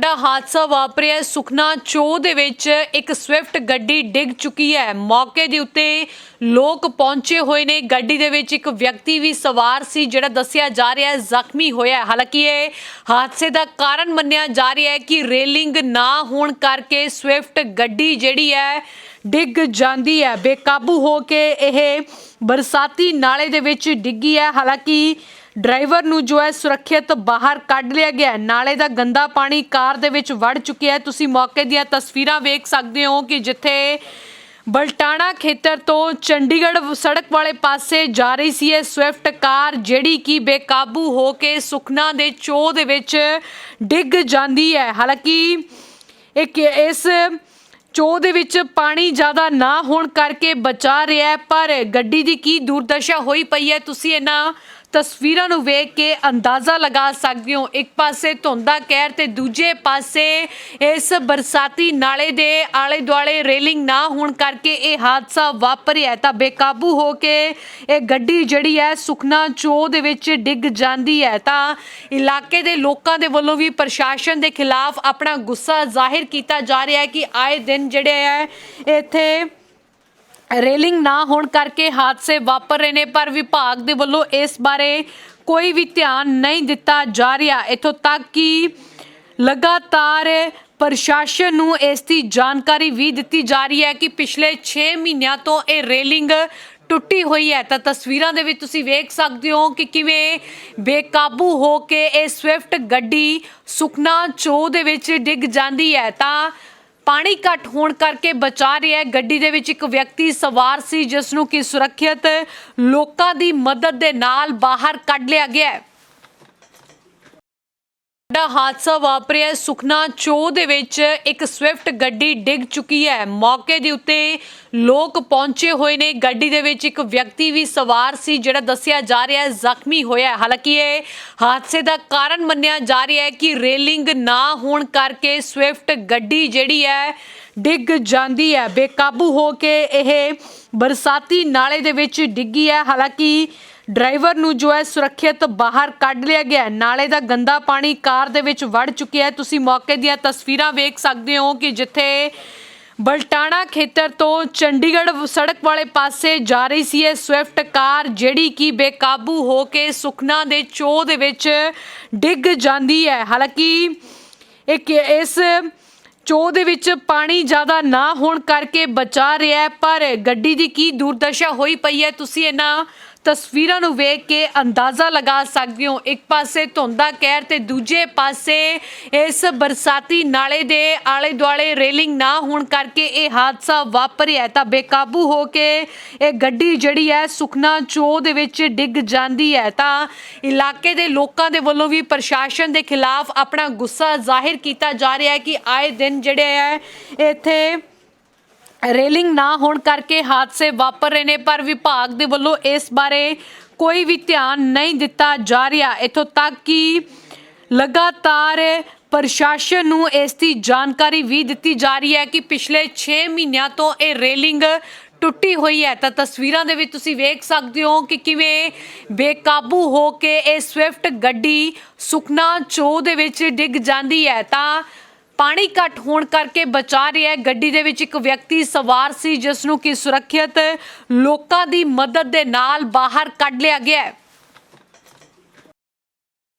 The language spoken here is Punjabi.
ਵੱਡਾ ਹਾਦਸਾ ਵਾਪਰਿਆ ਸੁਖਨਾ ਚੋ ਦੇ ਵਿੱਚ ਇੱਕ ਸਵਿਫਟ ਗੱਡੀ ਡਿੱਗ ਚੁੱਕੀ ਹੈ। ਮੌਕੇ ਦੇ ਉੱਤੇ ਲੋਕ ਪਹੁੰਚੇ ਹੋਏ ਨੇ। ਗੱਡੀ ਦੇ ਵਿੱਚ ਇੱਕ ਵਿਅਕਤੀ ਵੀ ਸਵਾਰ ਸੀ, ਜਿਹੜਾ ਦੱਸਿਆ ਜਾ ਰਿਹਾ ਹੈ ਜ਼ਖਮੀ ਹੋਇਆ ਹੈ। ਹਾਲਾਂਕਿ ਇਹ ਹਾਦਸੇ ਦਾ ਕਾਰਨ ਮੰਨਿਆ ਜਾ ਰਿਹਾ ਹੈ ਕਿ ਰੇਲਿੰਗ ਨਾ ਹੋਣ ਕਰਕੇ ਸਵਿਫਟ ਗੱਡੀ ਜਿਹੜੀ ਹੈ, ਡਿੱਗ ਜਾਂਦੀ ਹੈ। ਬੇਕਾਬੂ ਹੋ ਕੇ ਇਹ ਬਰਸਾਤੀ ਨਾਲੇ ਦੇ ਵਿੱਚ ਡਿੱਗੀ ਹੈ। ਹਾਲਾਂਕਿ ਡਰਾਈਵਰ ਨੂੰ ਜੋ ਹੈ ਸੁਰੱਖਿਅਤ ਬਾਹਰ ਕੱਢ ਲਿਆ ਗਿਆ ਹੈ। ਨਾਲੇ ਦਾ ਗੰਦਾ ਪਾਣੀ ਕਾਰ ਦੇ ਵਿੱਚ ਵੜ ਚੁੱਕਿਆ ਹੈ ਤੁਸੀਂ ਮੌਕੇ ਦੀਆਂ ਤਸਵੀਰਾਂ ਵੇਖ ਸਕਦੇ ਹੋ ਕਿ ਜਿੱਥੇ ਬਲਟਾਣਾ ਖੇਤਰ ਤੋਂ ਚੰਡੀਗੜ੍ਹ ਸੜਕ ਵਾਲੇ ਪਾਸੇ ਜਾ ਰਹੀ ਸੀ ਇਹ ਸਵਿਫਟ ਕਾਰ, ਜਿਹੜੀ ਕਿ ਬੇਕਾਬੂ ਹੋ ਕੇ ਸੁਖਨਾ ਦੇ ਚੋ ਦੇ ਵਿੱਚ ਡਿੱਗ ਜਾਂਦੀ ਹੈ ਹਾਲਾਂਕਿ ਇੱਕ ਇਸ ਚੋ ਦੇ ਵਿੱਚ ਪਾਣੀ ਜ਼ਿਆਦਾ ਨਾ ਹੋਣ ਕਰਕੇ ਬਚਾ ਰਿਹਾ ਪਰ ਗੱਡੀ ਦੀ ਕੀ ਦੁਰਦਸ਼ਾ ਹੋਈ ਪਈ ਹੈ, ਤੁਸੀਂ ਇਹਨਾਂ ਤਸਵੀਰਾਂ ਨੂੰ ਵੇਖ ਕੇ ਅੰਦਾਜ਼ਾ ਲਗਾ ਸਕਦੇ ਹੋ। ਇੱਕ ਪਾਸੇ ਧੁੰਦਾ ਕਹਿਰ ਤੇ ਦੂਜੇ ਪਾਸੇ ਇਸ ਬਰਸਾਤੀ ਨਾਲੇ ਦੇ ਆਲੇ ਦੁਆਲੇ ਰੇਲਿੰਗ ਨਾ ਹੋਣ ਕਰਕੇ ਇਹ ਹਾਦਸਾ ਵਾਪਰਿਆ ਤਾਂ ਬੇਕਾਬੂ ਹੋ ਕੇ ਇਹ ਗੱਡੀ ਜਿਹੜੀ ਹੈ ਸੁਖਨਾ ਚੋ ਦੇ ਵਿੱਚ ਡਿੱਗ ਜਾਂਦੀ ਹੈ। ਤਾਂ ਇਲਾਕੇ ਦੇ ਲੋਕਾਂ ਦੇ ਵੱਲੋਂ ਵੀ ਪ੍ਰਸ਼ਾਸਨ ਦੇ ਖਿਲਾਫ ਆਪਣਾ ਗੁੱਸਾ ਜ਼ਾਹਿਰ ਕੀਤਾ ਜਾ ਰਿਹਾ ਹੈ ਕਿ ਆਏ ਦਿਨ ਜਿਹੜੇ ਹੈ, ਇੱਥੇ ਰੇਲਿੰਗ ਨਾ ਹੋਣ ਕਰਕੇ ਹਾਦਸੇ ਵਾਪਰ ਰਹੇ ਨੇ, ਪਰ ਵਿਭਾਗ ਦੇ ਵੱਲੋਂ ਇਸ ਬਾਰੇ ਕੋਈ ਵੀ ਧਿਆਨ ਨਹੀਂ ਦਿੱਤਾ ਜਾ ਰਿਹਾ। ਇਥੋਂ ਤੱਕ ਕਿ ਲਗਾਤਾਰ ਪ੍ਰਸ਼ਾਸਨ ਨੂੰ ਇਸ ਦੀ ਜਾਣਕਾਰੀ ਵੀ ਦਿੱਤੀ ਜਾ ਰਹੀ ਹੈ ਕਿ ਪਿਛਲੇ 6 ਮਹੀਨਿਆਂ ਤੋਂ ਇਹ ਰੇਲਿੰਗ ਟੁੱਟੀ ਹੋਈ ਹੈ। ਤਾਂ ਤਸਵੀਰਾਂ ਦੇ ਵਿੱਚ ਤੁਸੀਂ ਵੇਖ ਸਕਦੇ ਹੋ ਕਿ ਕਿਵੇਂ ਬੇਕਾਬੂ ਹੋ ਕੇ ਇਹ ਸਵਿਫਟ ਗੱਡੀ ਸੁਖਨਾ ਚੋ ਦੇ ਵਿੱਚ ਡਿੱਗ ਜਾਂਦੀ ਹੈ। ਤਾਂ ਪਾਣੀ ਘੱਟ ਹੋਣ ਕਰਕੇ ਬਚਾ ਰਿਹਾ ਹੈ। ਗੱਡੀ ਦੇ ਵਿੱਚ ਇੱਕ ਵਿਅਕਤੀ ਸਵਾਰ ਸੀ, ਜਿਸ ਨੂੰ ਕਿ ਸੁਰੱਖਿਅਤ ਲੋਕਾਂ ਦੀ ਮਦਦ ਦੇ ਨਾਲ ਬਾਹਰ ਕੱਢ ਲਿਆ ਗਿਆ ਹੈ। ਵੱਡਾ ਹਾਦਸਾ ਵਾਪਰਿਆ ਸੁਖਨਾ ਚੋ ਦੇ ਵਿੱਚ ਇੱਕ ਸਵਿਫਟ ਗੱਡੀ ਡਿੱਗ ਚੁੱਕੀ ਹੈ। ਮੌਕੇ ਦੇ ਉੱਤੇ ਲੋਕ ਪਹੁੰਚੇ ਹੋਏ ਨੇ। ਗੱਡੀ ਦੇ ਵਿੱਚ ਇੱਕ ਵਿਅਕਤੀ ਵੀ ਸਵਾਰ ਸੀ, ਜਿਹੜਾ ਦੱਸਿਆ ਜਾ ਰਿਹਾ ਹੈ ਜ਼ਖਮੀ ਹੋਇਆ ਹੈ। ਹਾਲਾਂਕਿ ਇਹ ਹਾਦਸੇ ਦਾ ਕਾਰਨ ਮੰਨਿਆ ਜਾ ਰਿਹਾ ਹੈ ਕਿ ਰੇਲਿੰਗ ਨਾ ਹੋਣ ਕਰਕੇ ਸਵਿਫਟ ਗੱਡੀ ਜਿਹੜੀ ਹੈ, ਡਿੱਗ ਜਾਂਦੀ ਹੈ। ਬੇਕਾਬੂ ਹੋ ਕੇ ਇਹ ਬਰਸਾਤੀ ਨਾਲੇ ਦੇ ਵਿੱਚ ਡਿੱਗੀ ਹੈ। ਹਾਲਾਂਕਿ ਡਰਾਈਵਰ ਨੂੰ ਜੋ ਹੈ ਸੁਰੱਖਿਅਤ ਬਾਹਰ ਕੱਢ ਲਿਆ ਗਿਆ ਨਾਲੇ ਦਾ ਗੰਦਾ ਪਾਣੀ ਕਾਰ ਦੇ ਵਿੱਚ ਵੜ ਚੁੱਕਿਆ ਹੈ। ਤੁਸੀਂ ਮੌਕੇ ਦੀਆਂ ਤਸਵੀਰਾਂ ਵੇਖ ਸਕਦੇ ਹੋ ਕਿ ਜਿੱਥੇ ਬਲਟਾਣਾ ਖੇਤਰ ਤੋਂ ਚੰਡੀਗੜ੍ਹ ਸੜਕ ਵਾਲੇ ਪਾਸੇ ਜਾ ਰਹੀ ਸੀ ਇਹ ਸਵਿਫਟ ਕਾਰ, ਜਿਹੜੀ ਕਿ ਬੇਕਾਬੂ ਹੋ ਕੇ ਸੁਖਨਾ ਦੇ ਚੋ ਦੇ ਵਿੱਚ ਡਿੱਗ ਜਾਂਦੀ ਹੈ। ਹਾਲਾਂਕਿ ਇੱਕ ਇਸ ਚੋ ਦੇ ਵਿੱਚ ਪਾਣੀ ਜ਼ਿਆਦਾ ਨਾ ਹੋਣ ਕਰਕੇ ਬਚਾ ਰਿਹਾ ਪਰ ਗੱਡੀ ਦੀ ਕੀ ਦੁਰਦਸ਼ਾ ਹੋਈ ਪਈ ਹੈ, ਤੁਸੀਂ ਇਹਨਾਂ ਤਸਵੀਰਾਂ ਨੂੰ ਵੇਖ ਕੇ ਅੰਦਾਜ਼ਾ ਲਗਾ ਸਕਦੇ ਹੋ। ਇੱਕ ਪਾਸੇ ਧੁੰਦਾ ਕਹਿਰ ਤੇ ਦੂਜੇ ਪਾਸੇ ਇਸ ਬਰਸਾਤੀ ਨਾਲੇ ਦੇ ਆਲੇ ਦੁਆਲੇ ਰੇਲਿੰਗ ਨਾ ਹੋਣ ਕਰਕੇ ਇਹ ਹਾਦਸਾ ਵਾਪਰਿਆ ਤਾਂ ਬੇਕਾਬੂ ਹੋ ਕੇ ਇਹ ਗੱਡੀ ਜਿਹੜੀ ਹੈ ਸੁਖਨਾ ਚੋ ਦੇ ਵਿੱਚ ਡਿੱਗ ਜਾਂਦੀ ਹੈ। ਤਾਂ ਇਲਾਕੇ ਦੇ ਲੋਕਾਂ ਦੇ ਵੱਲੋਂ ਵੀ ਪ੍ਰਸ਼ਾਸਨ ਦੇ ਖਿਲਾਫ ਆਪਣਾ ਗੁੱਸਾ ਜ਼ਾਹਿਰ ਕੀਤਾ ਜਾ ਰਿਹਾ ਹੈ ਕਿ ਆਏ ਦਿਨ ਜਿਹੜੇ ਹੈ ਇੱਥੇ ਰੇਲਿੰਗ ਨਾ ਹੋਣ ਕਰਕੇ ਹਾਦਸੇ ਵਾਪਰ ਰਹੇ ਨੇ, ਪਰ ਵਿਭਾਗ ਦੇ ਵੱਲੋਂ ਇਸ ਬਾਰੇ ਕੋਈ ਵੀ ਧਿਆਨ ਨਹੀਂ ਦਿੱਤਾ ਜਾ ਰਿਹਾ। ਇਥੋਂ ਤੱਕ ਕਿ ਲਗਾਤਾਰ ਪ੍ਰਸ਼ਾਸਨ ਨੂੰ ਇਸ ਦੀ ਜਾਣਕਾਰੀ ਵੀ ਦਿੱਤੀ ਜਾ ਰਹੀ ਹੈ ਕਿ ਪਿਛਲੇ 6 ਮਹੀਨਿਆਂ ਤੋਂ ਇਹ ਰੇਲਿੰਗ ਟੁੱਟੀ ਹੋਈ ਹੈ। ਤਾਂ ਤਸਵੀਰਾਂ ਦੇ ਵਿੱਚ ਤੁਸੀਂ ਵੇਖ ਸਕਦੇ ਹੋ ਕਿ ਕਿਵੇਂ ਬੇਕਾਬੂ ਹੋ ਕੇ ਇਹ ਸਵਿਫਟ ਗੱਡੀ ਸੁਖਨਾ ਚੋ ਦੇ ਵਿੱਚ ਡਿੱਗ ਜਾਂਦੀ ਹੈ। ਤਾਂ ਪਾਣੀ ਘੱਟ ਹੋਣ ਕਰਕੇ ਬਚਾ ਰਿਹਾ ਹੈ। ਗੱਡੀ ਦੇ ਵਿੱਚ ਇੱਕ ਵਿਅਕਤੀ ਸਵਾਰ ਸੀ, ਜਿਸ ਨੂੰ ਕਿ ਸੁਰੱਖਿਅਤ ਲੋਕਾਂ ਦੀ ਮਦਦ ਦੇ ਨਾਲ ਬਾਹਰ ਕੱਢ ਲਿਆ ਗਿਆ ਹੈ।